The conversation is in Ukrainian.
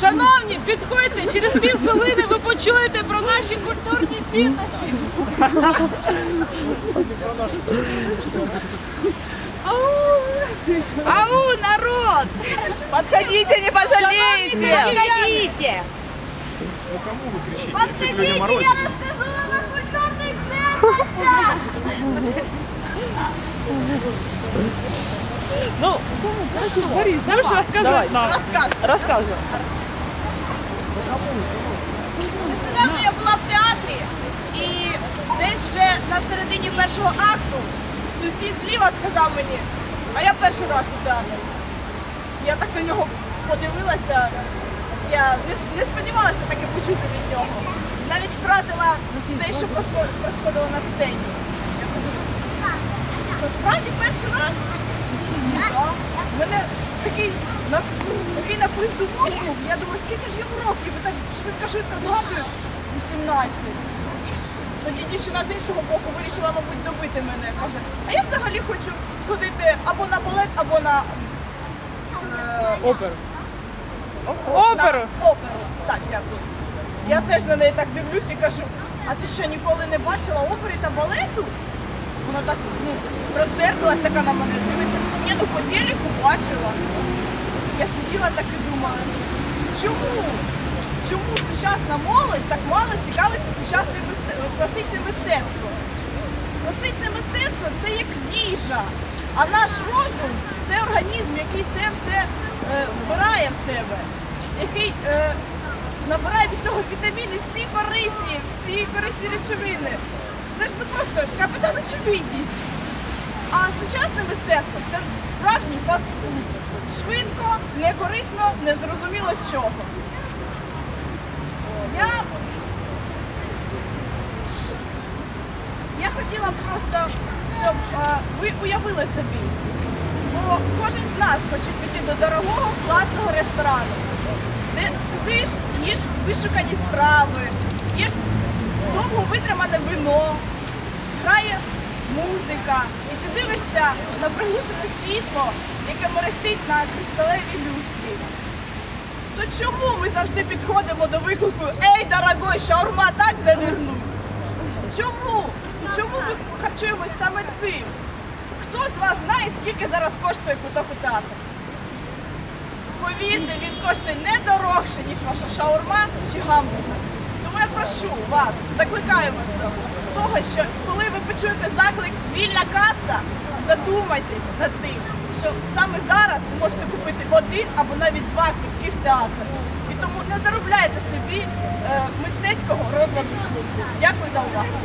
Шановні, підходьте, через півхвилини ви почуєте про наші культурні цінності. Ау! Ау, народ! Подходите, не пожалеете! Подходите! Подходите, я расскажу вам о культурных ценностях! Ну, Борис, можешь рассказать нам? Розказ. рассказывай. Нещодавно я була в театрі і десь вже на середині першого акту сусід зліва сказав мені, а я перший раз у театрі. Я так на нього подивилася, я не, не сподівалася таке почути від нього. Навіть втратила те, що происходило на сцені. Що справді перший раз? У мене такий, на- такий наплив думок був. Я думаю, скільки ж йому років? І так швидко-швидко згадую. 18. Тоді дівчина з іншого боку вирішила, мабуть, добити мене. Каже, а я взагалі хочу сходити або на балет, або на, е, Оперу. Оперу. на оперу. Так, дякую. Я теж на неї так дивлюсь і кажу, а ти що, ніколи не бачила опери та балету? Вона так ну, розсердилась така на мене, дивиться. Ні, ну по телеку бачила. Я сиділа так і думала, чому? Чому сучасна молодь так мало цікавиться сучасним мисте- класичним мистецтвом? Класичне мистецтво це як їжа, а наш розум це організм, який це все е, вбирає в себе, який е, набирає від цього вітаміни, всі корисні, всі корисні речовини. Це ж не просто капітан очевидність. А сучасне мистецтво це справжній фастфуд. Швидко, некорисно, незрозуміло з чого. Я Я хотіла просто, щоб е, ви уявили собі, бо кожен з нас хоче піти до дорогого, класного ресторану, де сидиш, їш вишукані страви, їш довго витримане вино, грає музика, і ти дивишся на приглушене світло, яке мерехтить на кришталевій люстрі. То чому ми завжди підходимо до виклику Ей, дорогой, шаурма так завернуть? Чому? Чому ми харчуємось саме цим? Хто з вас знає, скільки зараз коштує куток у театру? Повірте, він коштує не дорогше, ніж ваша шаурма чи гамбургер. Прошу вас, закликаю вас до того, що коли ви почуєте заклик вільна каса, задумайтесь над тим, що саме зараз ви можете купити один або навіть два квитки в театр. І тому не заробляйте собі е, мистецького розладу шлунку. Дякую за увагу.